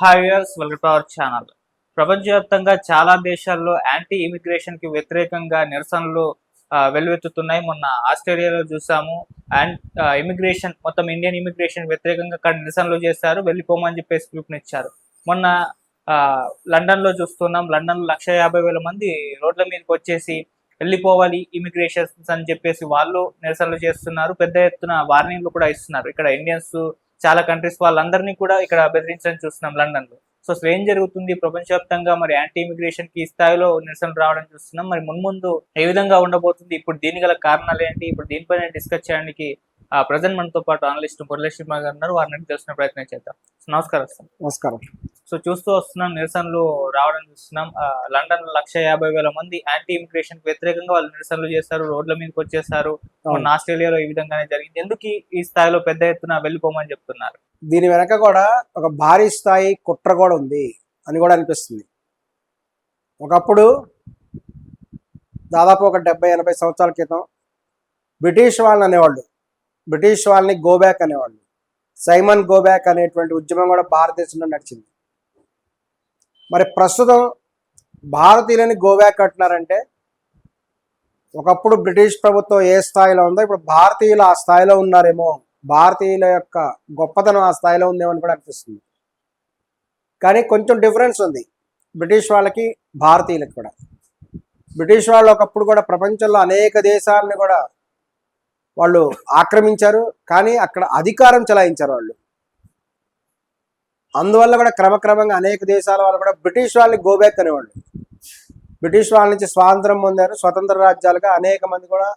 Hi welcome to our channel. ప్రపంచవ్యాప్తంగా చాలా దేశాల్లో యాంటీ ఇమిగ్రేషన్కి వ్యతిరేకంగా నిరసనలు వెల్లువెత్తుతున్నాయి. మొన్న ఆస్ట్రేలియాలో చూసాము. అండ్ ఇమిగ్రేషన్ మొత్తం ఇండియన్ ఇమిగ్రేషన్ వ్యతిరేకంగా అక్కడ నిరసనలు చేశారు. వెళ్ళిపోమని చెప్పేసి పిలుపునిచ్చారు. మొన్న ఆ, లండన్లో చూస్తున్నాం. లండన్లో లక్ష యాభై వేల మంది రోడ్ల మీదకి వచ్చేసి వెళ్ళిపోవాలి ఇమిగ్రేషన్స్ అని చెప్పేసి వాళ్ళు నిరసనలు చేస్తున్నారు. పెద్ద ఎత్తున వార్నింగ్లు కూడా ఇస్తున్నారు. ఇక్కడ ఇండియన్స్ చాలా కంట్రీస్ వాళ్ళందరినీ కూడా ఇక్కడ బెదిరించడం చూస్తున్నాం లండన్లో. సో అసలు ఏం జరుగుతుంది? ప్రపంచవ్యాప్తంగా మరి యాంటీ ఇమిగ్రేషన్కి స్థాయిలో నిరసనలు రావడం చూస్తున్నాం. మరి మున్ముందు ఏ విధంగా ఉండబోతుంది? ఇప్పుడు దీని గల కారణాలు ఏంటి? ఇప్పుడు దీనిపైన డిస్కస్ చేయడానికి ప్రజెంట్ మనతో పాటు అనలిస్ట్ మురళీశ్వర గారు ఉన్నారు. వారిని తెలుసుకునే ప్రయత్నం చేద్దాం. నమస్కారం సార్. నమస్కారం. సో చూస్తూ వస్తున్నాం నిరసనలు రావడం చూస్తున్నాం. లండన్లో లక్ష యాభై వేల మంది యాంటీ ఇమిగ్రేషన్ వ్యతిరేకంగా వాళ్ళు నిరసనలు చేస్తారు రోడ్ల మీదకి వచ్చేసారు. మొన్న ఆస్ట్రేలియాలో ఈ విధంగానే జరిగింది. ఎందుకు ఈ- స్థాయిలో పెద్ద ఎత్తున వెళ్ళిపోమని చెప్తున్నారు? దీని వెనక కూడా ఒక భారీ స్థాయి కుట్ర కూడా ఉంది అని కూడా అనిపిస్తుంది. ఒకప్పుడు దాదాపు ఒక డెబ్బై ఎనభై సంవత్సరాల క్రితం బ్రిటిష్ వాళ్ళని అనేవాళ్ళు. బ్రిటిష్ వాళ్ళని గోబ్యాక్ అనేవాళ్ళు. సైమన్ గోబ్యాక్ అనేటువంటి ఉద్యమం కూడా భారతదేశంలో నడిచింది. మరి ప్రస్తుతం భారతీయులని గోబ్యాక్ అంటున్నారంటే ఒకప్పుడు బ్రిటిష్ ప్రభుత్వం ఏ స్థాయిలో ఉందో ఇప్పుడు భారతీయులు ఆ స్థాయిలో ఉన్నారేమో భారతీయుల యొక్క గొప్పతనం ఆ స్థాయిలో ఉందేమో అని కూడా అనిపిస్తుంది. కానీ కొంచెం డిఫరెన్స్ ఉంది బ్రిటిష్ వాళ్ళకి భారతీయులకి కూడా. బ్రిటిష్ వాళ్ళు ఒకప్పుడు కూడా ప్రపంచంలో అనేక దేశాలను కూడా వాళ్ళు ఆక్రమించారు కానీ అక్కడ అధికారం చెలాయించారు వాళ్ళు. అందువల్ల కూడా క్రమక్రమంగా అనేక దేశాల వాళ్ళు కూడా బ్రిటిష్ వాళ్ళని గోబ్యాక్ అనేవాళ్ళు బ్రిటిష్ వాళ్ళ నుంచి స్వాతంత్రం పొందారు స్వతంత్ర రాజ్యాలుగా అనేక మంది కూడా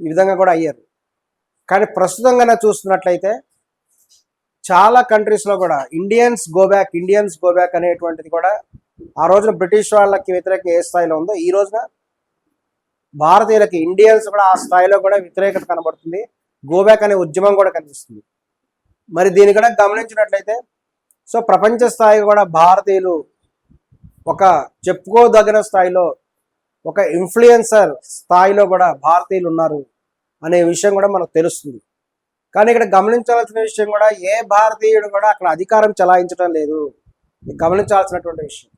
ఈ విధంగా కూడా అయ్యారు. కానీ ప్రస్తుతంగా చూస్తున్నట్లయితే చాలా కంట్రీస్లో కూడా ఇండియన్స్ గోబ్యాక్ ఇండియన్స్ గోబ్యాక్ అనేటువంటిది కూడా ఆ రోజున బ్రిటిష్ వాళ్ళకి వ్యతిరేకంగా ఏ స్థాయిలో ఉందో ఈ రోజున భారతీయులకి ఇండియన్స్ కూడా ఆ స్థాయిలో కూడా వ్యతిరేకత కనబడుతుంది. గోబ్యాక్ అనే ఉద్యమం కూడా కనిపిస్తుంది. మరి దీన్ని కూడా గమనించినట్లయితే సో ప్రపంచ స్థాయి కూడా భారతీయులు ఒక చెప్పుకోదగిన స్థాయిలో ఒక ఇన్ఫ్లుయెన్సర్ స్థాయిలో కూడా భారతీయులు ఉన్నారు అనే విషయం కూడా మనకు తెలుస్తుంది. కానీ ఇక్కడ గమనించాల్సిన విషయం కూడా ఏ భారతీయుడు కూడా అక్కడ అధికారం చలాయించడం లేదు. గమనించాల్సినటువంటి విషయం.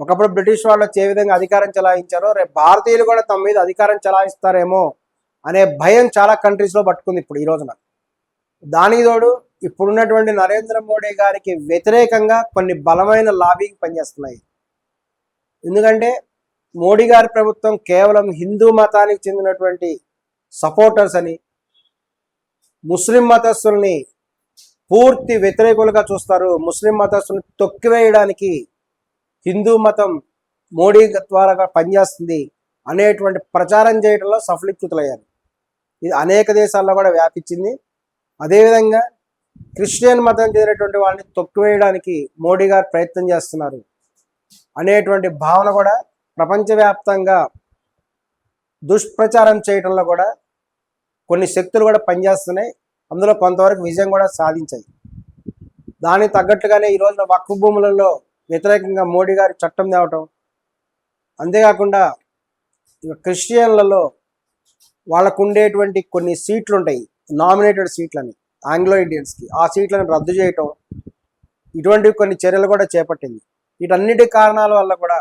ఒకప్పుడు బ్రిటిష్ వాళ్ళు వచ్చి ఏ విధంగా అధికారం చలాయించారో రేపు భారతీయులు కూడా తమ మీద అధికారం చలాయిస్తారేమో అనే భయం చాలా కంట్రీస్లో పట్టుకుంది ఇప్పుడు ఈ రోజున. దానికి తోడు ఇప్పుడున్నటువంటి నరేంద్ర మోడీ గారికి వ్యతిరేకంగా కొన్ని బలమైన లాబింగ్ పనిచేస్తున్నాయి. ఎందుకంటే మోడీ గారి ప్రభుత్వం కేవలం హిందూ మతానికి చెందినటువంటి సపోర్టర్స్ అని ముస్లిం మతస్థుల్ని పూర్తి వ్యతిరేకులుగా చూస్తారు. ముస్లిం మతస్థుల్ని తొక్కివేయడానికి హిందూ మతం మోడీ ద్వారా పనిచేస్తుంది అనేటువంటి ప్రచారం చేయడంలో సఫలీకృతులయ్యారు. ఇది అనేక దేశాల్లో కూడా వ్యాపించింది. అదేవిధంగా క్రిస్టియన్ మతం చేరేటువంటి వాళ్ళని తొక్కివేయడానికి మోడీ గారు ప్రయత్నం చేస్తున్నారు. అనేటువంటి భావన కూడా ప్రపంచవ్యాప్తంగా దుష్ప్రచారం చేయడంలో కూడా కొన్ని శక్తులు కూడా పనిచేస్తున్నాయి. అందులో కొంతవరకు విజయం కూడా సాధించాయి. దానికి తగ్గట్టుగానే ఈ రోజున వక్ఫ్ భూములలో వ్యతిరేకంగా మోడీ గారి చట్టం తేవటం. అంతేకాకుండా ఇక క్రిస్టియన్లలో వాళ్ళకు ఉండేటువంటి కొన్ని సీట్లు ఉంటాయి నామినేటెడ్ సీట్లని ఆంగ్లో ఇండియన్స్కి ఆ సీట్లను రద్దు చేయటం. ఇటువంటి కొన్ని చర్యలు కూడా చేపట్టింది. వీటన్నిటి కారణాల వల్ల కూడా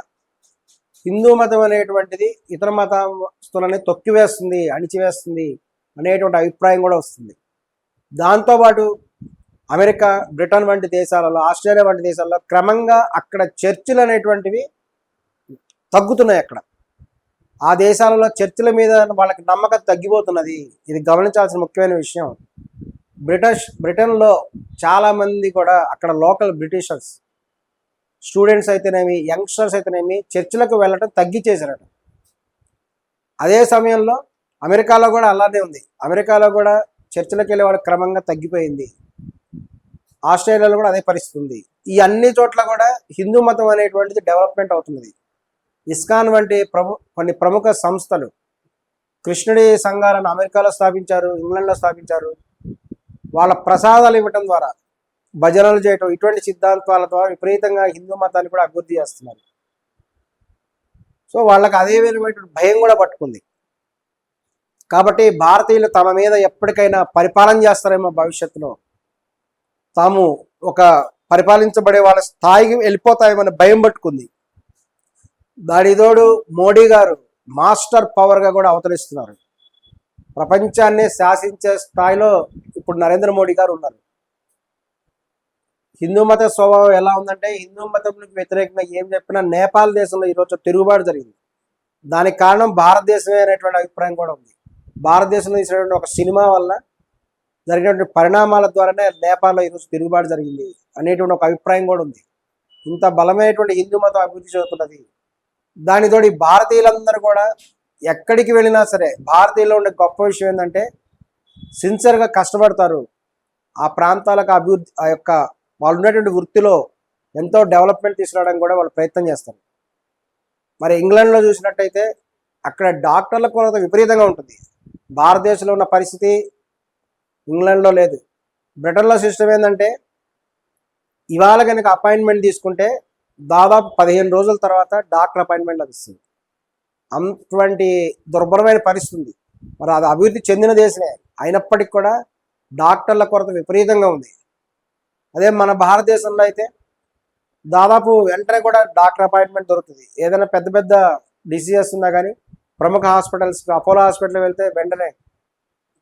హిందూ మతం అనేటువంటిది ఇతర మతస్తులని తొక్కివేస్తుంది అణిచివేస్తుంది అనేటువంటి అభిప్రాయం కూడా వస్తుంది. దాంతోపాటు అమెరికా బ్రిటన్ వంటి దేశాలలో ఆస్ట్రేలియా వంటి దేశాల్లో క్రమంగా అక్కడ చర్చిలు అనేటువంటివి తగ్గుతున్నాయి అక్కడ. ఆ దేశాలలో చర్చిల మీద వాళ్ళకి నమ్మకం తగ్గిపోతున్నది. ఇది గమనించాల్సిన ముఖ్యమైన విషయం. బ్రిటిష్ బ్రిటన్లో చాలామంది కూడా అక్కడ లోకల్ బ్రిటిషర్స్ స్టూడెంట్స్ అయితేనేమి యంగ్స్టర్స్ అయితేనేమి చర్చిలకు వెళ్ళటం తగ్గించేశారట అదే సమయంలో అమెరికాలో కూడా అలానే ఉంది. అమెరికాలో కూడా చర్చిలకు వెళ్ళే వాళ్ళు క్రమంగా తగ్గిపోయింది. ఆస్ట్రేలియాలో కూడా అదే పరిస్థితి ఉంది ఈ అన్ని చోట్ల కూడా హిందూ మతం అనేటువంటిది డెవలప్మెంట్ అవుతున్నది. ఇస్కాన్ వంటి ప్రము కొన్ని ప్రముఖ సంస్థలు కృష్ణుడి సంఘాలను అమెరికాలో స్థాపించారు ఇంగ్లాండ్లో స్థాపించారు. వాళ్ళ ప్రసాదాలు ఇవ్వటం ద్వారా భజనలు చేయటం ఇటువంటి సిద్ధాంతాల ద్వారా విపరీతంగా హిందూ మతాన్ని కూడా అభివృద్ధి చేస్తున్నారు. సో వాళ్ళకి అదే విధమైనటువంటి భయం కూడా పట్టుకుంది. కాబట్టి భారతీయులు తమ మీద ఎప్పటికైనా పరిపాలన చేస్తారేమో భవిష్యత్తులో. తాము ఒక పరిపాలించబడే వాళ్ళ స్థాయికి వెళ్ళిపోతాయేమని భయం పట్టుకుంది. దాడిదోడు మోడీ గారు మాస్టర్ పవర్గా కూడా అవతరిస్తున్నారు ప్రపంచాన్ని శాసించే స్థాయిలో ఇప్పుడు నరేంద్ర మోడీ గారు ఉన్నారు. హిందూ మత స్వభావం ఎలా ఉందంటే హిందూ మతంకి వ్యతిరేకంగా ఏం చెప్పినా నేపాల్ దేశంలో ఈరోజు తిరుగుబాటు జరిగింది. దానికి కారణం భారతదేశమే అనేటువంటి అభిప్రాయం కూడా ఉంది. భారతదేశంలో తీసినటువంటి ఒక సినిమా వల్ల జరిగినటువంటి పరిణామాల ద్వారానే నేపాల్లో ఈరోజు తిరుగుబాటు జరిగింది అనేటువంటి ఒక అభిప్రాయం కూడా ఉంది. ఇంత బలమైనటువంటి హిందూ మతం అభివృద్ధి చెందుతున్నది. దానితోటి భారతీయులందరూ కూడా ఎక్కడికి వెళ్ళినా సరే భారతీయుల్లో ఉండే గొప్ప విషయం ఏంటంటే సిన్సియర్గా కష్టపడతారు. ఆ ప్రాంతాలకు అభివృద్ధి ఆ యొక్క వాళ్ళు ఉన్నటువంటి వృత్తిలో ఎంతో డెవలప్మెంట్ తీసుకురావడానికి కూడా వాళ్ళు ప్రయత్నం చేస్తారు. మరి ఇంగ్లాండ్లో చూసినట్టయితే అక్కడ డాక్టర్ల కొరత విపరీతంగా ఉంటుంది. భారతదేశంలో ఉన్న పరిస్థితి ఇంగ్లాండ్లో లేదు. బ్రిటన్లో సిస్టమ్ ఏంటంటే ఇవాళ కనుక అపాయింట్మెంట్ తీసుకుంటే దాదాపు పదిహేను రోజుల తర్వాత డాక్టర్ అపాయింట్మెంట్ లభిస్తుంది అటువంటి దుర్భరమైన పరిస్థితి ఉంది మరి అది అభివృద్ధి చెందిన దేశమే. అయినప్పటికీ కూడా డాక్టర్ల కొరత విపరీతంగా ఉంది. అదే మన భారతదేశంలో అయితే దాదాపు వెంటనే కూడా డాక్టర్ అపాయింట్మెంట్ దొరుకుతుంది. ఏదైనా పెద్ద పెద్ద డిసీజెస్ ఉన్నా కానీ ప్రముఖ హాస్పిటల్స్ అపోలో హాస్పిటల్ వెళ్తే వెంటనే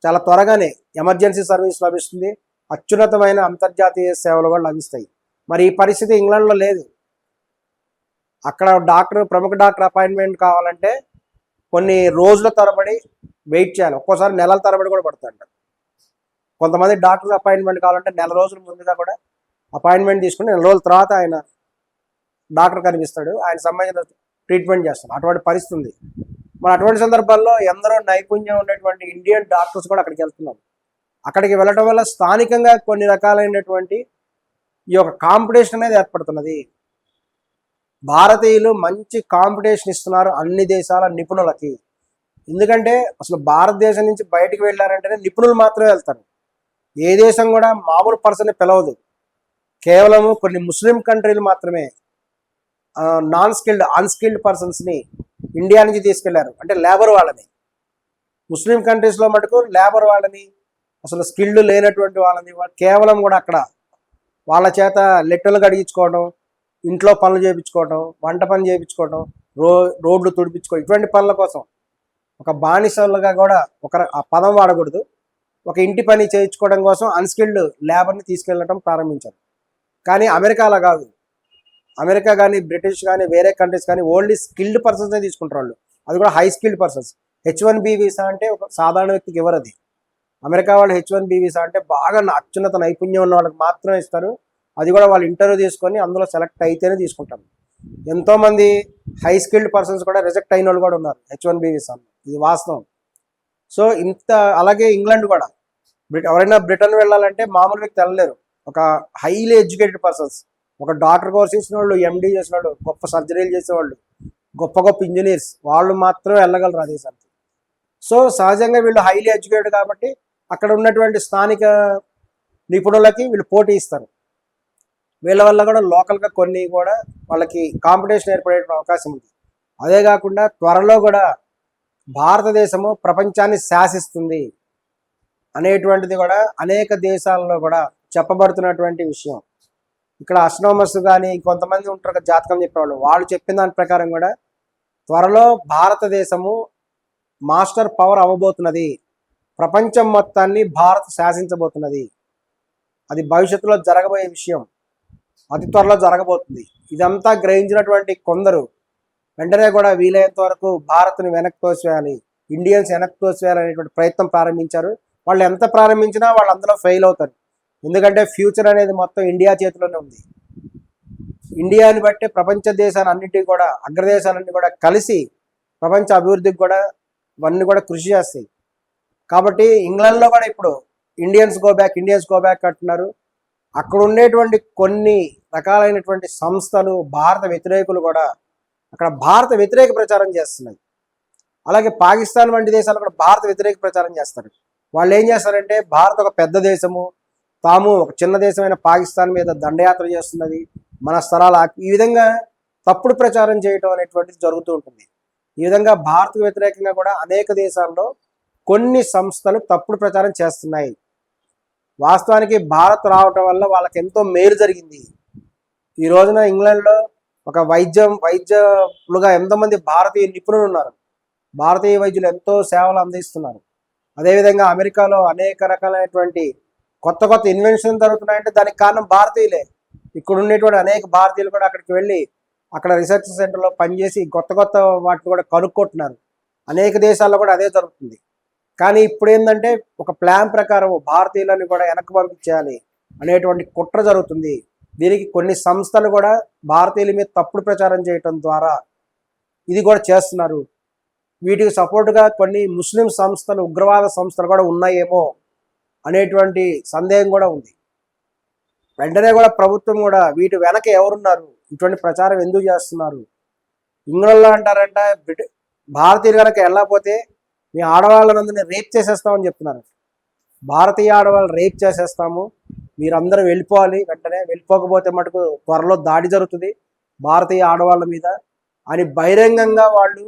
చాలా త్వరగానే ఎమర్జెన్సీ సర్వీస్ లభిస్తుంది. అత్యున్నతమైన అంతర్జాతీయ సేవలు కూడా లభిస్తాయి. మరి ఈ పరిస్థితి ఇంగ్లాండ్లో లేదు. అక్కడ డాక్టర్ ప్రముఖ డాక్టర్ అపాయింట్మెంట్ కావాలంటే కొన్ని రోజుల తరబడి వెయిట్ చేయాలి. ఒక్కోసారి నెలల తరబడి కూడా పడుతుంట కొంతమంది డాక్టర్ అపాయింట్మెంట్ కావాలంటే నెల రోజుల ముందుగా కూడా అపాయింట్మెంట్ తీసుకుని నెల రోజుల తర్వాత ఆయన డాక్టర్ కనిపిస్తాడు. ఆయన సంబంధించిన ట్రీట్మెంట్ చేస్తాడు. అటువంటి పరిస్థితి ఉంది. మరి అటువంటి సందర్భాల్లో ఎందరో నైపుణ్యం ఉన్నటువంటి ఇండియన్ డాక్టర్స్ కూడా అక్కడికి వెళ్తున్నారు. అక్కడికి వెళ్ళటం వల్ల స్థానికంగా కొన్ని రకాలైనటువంటి ఈ యొక్క కాంపిటీషన్ అనేది ఏర్పడుతున్నది. భారతీయులు మంచి కాంపిటీషన్ ఇస్తున్నారు అన్ని దేశాల నిపుణులకి. ఎందుకంటే అసలు భారతదేశం నుంచి బయటికి వెళ్ళారంటేనే నిపుణులు మాత్రమే వెళ్తారు. ఏ దేశం కూడా మామూలు పర్సన్ పిలవదు. కేవలము కొన్ని ముస్లిం కంట్రీలు మాత్రమే నాన్ స్కిల్డ్ అన్స్కిల్డ్ పర్సన్స్ని ఇండియా నుంచి తీసుకెళ్ళారు. అంటే లేబర్ వాళ్ళని. ముస్లిం కంట్రీస్లో మటుకు లేబర్ వాళ్ళని అసలు స్కిల్డ్ లేనటువంటి వాళ్ళని కేవలం కూడా అక్కడ వాళ్ళ చేత లెట్టలు కడిగించుకోవడం ఇంట్లో పనులు చేయించుకోవడం వంట పని చేయించుకోవడం రో రోడ్లు తుడిపించుకోవడం ఇటువంటి పనుల కోసం ఒక బానిసలుగా కూడా ఒక ఆ పదం వాడకూడదు. ఒక ఇంటి పని చేయించుకోవడం కోసం అన్స్కిల్డ్ లేబర్ని తీసుకెళ్ళడం ప్రారంభించారు. కానీ అమెరికాలో కాదు. అమెరికా కానీ బ్రిటిష్ కానీ వేరే కంట్రీస్ కానీ ఓన్లీ స్కిల్డ్ పర్సన్స్నే తీసుకుంటారు వాళ్ళు. అది కూడా high skilled persons. H one B visa అంటే ఒక సాధారణ వ్యక్తికి ఎవరు అది? అమెరికా వాళ్ళు హెచ్ వన్ బి వీసా అంటే బాగా అత్యున్నత నైపుణ్యం ఉన్న వాళ్ళకి మాత్రమే ఇస్తారు. అది కూడా వాళ్ళు ఇంటర్వ్యూ తీసుకొని అందులో సెలెక్ట్ అయితేనే తీసుకుంటారు. ఎంతోమంది హై స్కిల్డ్ పర్సన్స్ కూడా రిజెక్ట్ అయిన వాళ్ళు కూడా ఉన్నారు హెచ్ వన్ బి వీసా ఇది వాస్తవం. సో ఇంత అలాగే ఇంగ్లాండ్ కూడా. బ్రిట ఎవరైనా బ్రిటన్ వెళ్ళాలంటే మామూలు వ్యక్తి వెళ్ళలేరు. ఒక హైలీ ఎడ్యుకేటెడ్ పర్సన్స్. ఒక డాక్టర్ కోర్స్ చేసిన వాళ్ళు ఎండీ చేసిన వాళ్ళు గొప్ప సర్జరీలు చేసేవాళ్ళు గొప్ప గొప్ప ఇంజనీర్స్ వాళ్ళు మాత్రమే వెళ్ళగలరు అదే సార్ సో సహజంగా వీళ్ళు హైలీ ఎడ్యుకేటెడ్ కాబట్టి అక్కడ ఉన్నటువంటి స్థానిక నిపుణులకి వీళ్ళు పోటీ ఇస్తారు. వీళ్ళ వల్ల కూడా లోకల్గా కొన్ని కూడా వాళ్ళకి కాంపిటీషన్ ఏర్పడే అవకాశం ఉంది. అదే కాకుండా త్వరలో కూడా భారతదేశము ప్రపంచాన్ని శాసిస్తుంది అనేటువంటిది కూడా అనేక దేశాలలో కూడా చెప్పబడుతున్నటువంటి విషయం. ఇక్కడ అస్ట్రోమర్స్ కానీ కొంతమంది ఉంటారు కదా జాతకం చెప్పేవాళ్ళు. వాళ్ళు చెప్పిన దాని ప్రకారం కూడా త్వరలో భారతదేశము మాస్టర్ పవర్ అవ్వబోతున్నది. ప్రపంచం మొత్తాన్ని భారత్ శాసించబోతున్నది. అది భవిష్యత్తులో జరగబోయే విషయం. అతి త్వరలో జరగబోతుంది. ఇదంతా గ్రహించినటువంటి కొందరు వెంటనే కూడా వీలైనంత వరకు భారత్ని వెనక్కి తోసివేయాలి. ఇండియన్స్ వెనక్కి తోసివేయాలి అనేటువంటి ప్రయత్నం ప్రారంభించారు. వాళ్ళు ఎంత ప్రారంభించినా వాళ్ళు అందులో ఫెయిల్ అవుతారు. ఎందుకంటే ఫ్యూచర్ అనేది మొత్తం ఇండియా చేతిలోనే ఉంది. ఇండియాని బట్టి ప్రపంచ దేశాన్ని అన్నిటికీ కూడా అగ్రదేశాలన్నీ కూడా కలిసి ప్రపంచ అభివృద్ధికి కూడా ఇవన్నీ కూడా కృషి చేస్తాయి. కాబట్టి ఇంగ్లాండ్లో కూడా ఇప్పుడు Indians go back Indians go back అంటున్నారు. అక్కడ ఉండేటువంటి కొన్ని రకాలైనటువంటి సంస్థలు భారత వ్యతిరేకులు కూడా అక్కడ భారత వ్యతిరేక ప్రచారం చేస్తున్నాయి. అలాగే పాకిస్తాన్ వంటి దేశాలు కూడా భారత వ్యతిరేక ప్రచారం చేస్తారు. వాళ్ళు ఏం చేస్తారంటే భారత్ ఒక పెద్ద దేశము తాము ఒక చిన్న దేశమైన పాకిస్తాన్ మీద దండయాత్ర చేస్తున్నది మన స్థలాలు. ఈ విధంగా తప్పుడు ప్రచారం చేయటం అనేటువంటిది జరుగుతూ ఉంటుంది. ఈ విధంగా భారత్ వ్యతిరేకంగా కూడా అనేక దేశాల్లో కొన్ని సంస్థలు తప్పుడు ప్రచారం చేస్తున్నాయి. వాస్తవానికి భారత్ రావటం వల్ల వాళ్ళకి ఎంతో మేలు జరిగింది. ఈ రోజున ఇంగ్లాండ్లో ఒక వైద్యం వైద్యులుగా ఎంతోమంది భారతీయ నిపుణులు ఉన్నారు. భారతీయ వైద్యులు ఎంతో సేవలు అందిస్తున్నారు. అదేవిధంగా అమెరికాలో అనేక రకాలైనటువంటి కొత్త కొత్త ఇన్వెన్షన్ జరుగుతున్నాయంటే దానికి కారణం భారతీయులే. ఇక్కడ ఉండేటువంటి అనేక భారతీయులు కూడా అక్కడికి వెళ్ళి అక్కడ రీసెర్చ్ సెంటర్లో పనిచేసి కొత్త కొత్త వాటిని కూడా కనుక్కుంటున్నారు అనేక దేశాల్లో కూడా అదే జరుగుతుంది. కానీ ఇప్పుడు ఏంటంటే ఒక ప్లాన్ ప్రకారం భారతీయులను కూడా వెనక్కి పంపించేయాలి అనేటువంటి కుట్ర జరుగుతుంది. దీనికి కొన్ని సంస్థలు కూడా భారతీయుల మీద తప్పుడు ప్రచారం చేయటం ద్వారా ఇది కూడా చేస్తున్నారు. వీటికి సపోర్టుగా కొన్ని ముస్లిం సంస్థలు ఉగ్రవాద సంస్థలు కూడా ఉన్నాయేమో. అనేటువంటి సందేహం కూడా ఉంది. వెంటనే కూడా ప్రభుత్వం కూడా వీటి వెనక ఎవరున్నారు? ఇటువంటి ప్రచారం ఎందుకు చేస్తున్నారు? ఇంగ్లండ్లో అంటారంట బ్రిటి భారతీయులు కనుక వెళ్ళకపోతే మీ ఆడవాళ్ళనందరినీ రేప్ చేసేస్తామని చెప్తున్నారు. భారతీయ ఆడవాళ్ళు రేప్ చేసేస్తాము. మీరందరూ వెళ్ళిపోవాలి వెంటనే వెళ్ళిపోకపోతే మటుకు త్వరలో దాడి జరుగుతుంది భారతీయ ఆడవాళ్ళ మీద. అని బహిరంగంగా వాళ్ళు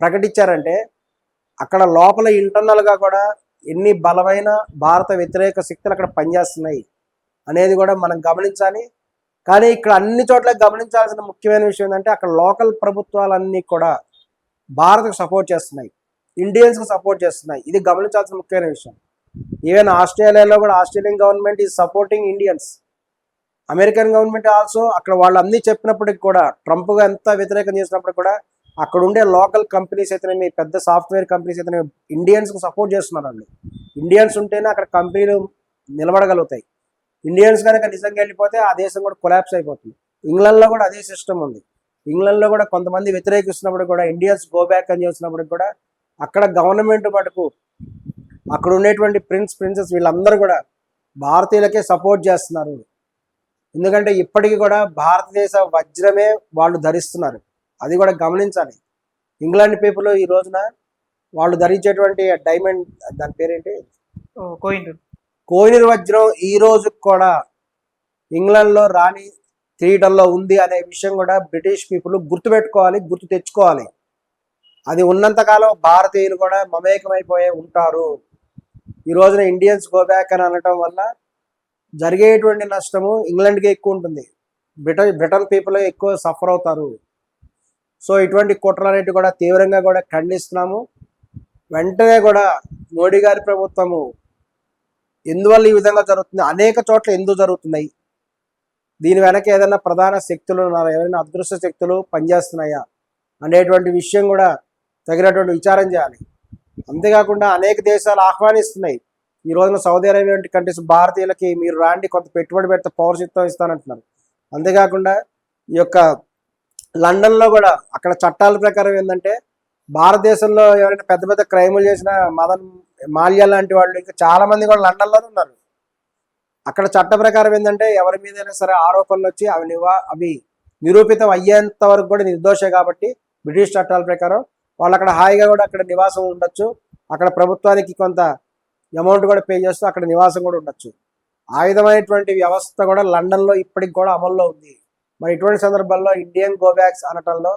ప్రకటించారంటే అక్కడ లోపల ఇంటర్నల్గా కూడా ఎన్ని బలమైన భారత వ్యతిరేక శక్తులు అక్కడ పనిచేస్తున్నాయి అనేది కూడా మనం గమనించాలి. కానీ ఇక్కడ అన్ని చోట్ల గమనించాల్సిన ముఖ్యమైన విషయం ఏంటంటే అక్కడ లోకల్ ప్రభుత్వాలన్నీ కూడా భారత్కు సపోర్ట్ చేస్తున్నాయి. ఇండియన్స్కి సపోర్ట్ చేస్తున్నాయి. ఇది గమనించాల్సిన ముఖ్యమైన విషయం. ఈవెన్ ఆస్ట్రేలియాలో కూడా Australian government is supporting Indians American government also అక్కడ వాళ్ళు అన్నీ చెప్పినప్పటికి కూడా ట్రంప్గా ఎంత వ్యతిరేకం చేసినప్పటికి కూడా అక్కడ ఉండే లోకల్ కంపెనీస్ అయితేనేమి పెద్ద సాఫ్ట్వేర్ కంపెనీస్ అయితేనేమి ఇండియన్స్కి సపోర్ట్ చేస్తున్నారండి. ఇండియన్స్ ఉంటేనే అక్కడ కంపెనీలు నిలబడగలుగుతాయి. ఇండియన్స్ కనుక నిజంగా వెళ్ళిపోతే ఆ దేశం కూడా కొలాప్స్ అయిపోతుంది. ఇంగ్లాండ్లో కూడా అదే సిస్టమ్ ఉంది. ఇంగ్లాండ్లో కూడా కొంతమంది వ్యతిరేకిస్తున్నప్పుడు కూడా ఇండియన్స్ గో బ్యాక్ అని చేస్తున్నప్పుడు కూడా అక్కడ గవర్నమెంట్ మటుకు అక్కడ ఉండేటువంటి ప్రిన్స్ ప్రిన్సెస్ వీళ్ళందరూ కూడా భారతీయులకే సపోర్ట్ చేస్తున్నారు. ఎందుకంటే ఇప్పటికీ కూడా భారతదేశ వజ్రమే వాళ్ళు ధరిస్తున్నారు. అది కూడా గమనించాలి. ఇంగ్లాండ్ పీపుల్ ఈ రోజున వాళ్ళు ధరించేటువంటి డైమండ్ దాని పేరేంటి? కోయిండు కోహినూర్ వజ్రం ఈ రోజు కూడా ఇంగ్లాండ్లో రాణి కిరీటంలో ఉంది అనే విషయం కూడా బ్రిటిష్ పీపుల్ గుర్తుపెట్టుకోవాలి గుర్తు తెచ్చుకోవాలి. అది ఉన్నంతకాలం భారతీయులు కూడా మమేకమైపోయే ఉంటారు. ఈ రోజున ఇండియన్స్ గో బ్యాక్ అని అనటం వల్ల జరిగేటువంటి నష్టము ఇంగ్లాండ్కి ఎక్కువ ఉంటుంది. బ్రిటన్ బ్రిటన్ పీపుల్ ఎక్కువ సఫర్ అవుతారు. సో ఇటువంటి కుట్రలు అనేవి కూడా తీవ్రంగా కూడా ఖండిస్తున్నాము. వెంటనే కూడా మోడీ గారి ప్రభుత్వము ఎందువల్ల ఈ విధంగా జరుగుతుంది? అనేక చోట్ల ఎందుకు జరుగుతున్నాయి? దీని వెనక ఏదైనా ప్రధాన శక్తులు ఉన్నారా? ఎవరైనా అదృశ్య శక్తులు పనిచేస్తున్నాయా? అనేటువంటి విషయం కూడా తగినటువంటి విచారం చేయాలి. అంతేకాకుండా అనేక దేశాలు ఆహ్వానిస్తున్నాయి. ఈ రోజున సౌదీ అరేబియా వంటి కంట్రీస్ భారతీయులకి మీరు రాండి కొంత పెట్టుబడి పెడితే పౌరసత్వం ఇస్తానంటున్నారు. అంతేకాకుండా ఈ యొక్క లండన్లో కూడా అక్కడ చట్టాల ప్రకారం ఏంటంటే భారతదేశంలో ఎవరైనా పెద్ద పెద్ద క్రైములు చేసిన మదన్ మాల్యా లాంటి వాళ్ళు ఇంకా చాలా మంది కూడా లండన్లోనే ఉన్నారు. అక్కడ చట్ట ప్రకారం ఏంటంటే ఎవరి మీదైనా సరే ఆరోపణలు వచ్చి అవి నివా అవి నిరూపితం అయ్యేంత వరకు కూడా నిర్దోషే కాబట్టి బ్రిటిష్ చట్టాల ప్రకారం వాళ్ళు అక్కడ హాయిగా కూడా అక్కడ నివాసం ఉండొచ్చు. అక్కడ ప్రభుత్వానికి కొంత అమౌంట్ కూడా పే చేస్తూ అక్కడ నివాసం కూడా ఉండొచ్చు. ఆ విధమైనటువంటి వ్యవస్థ కూడా లండన్లో ఇప్పటికి కూడా అమల్లో ఉంది. మరి ఇటువంటి సందర్భాల్లో ఇండియన్ గోబ్యాక్స్ అనటంలో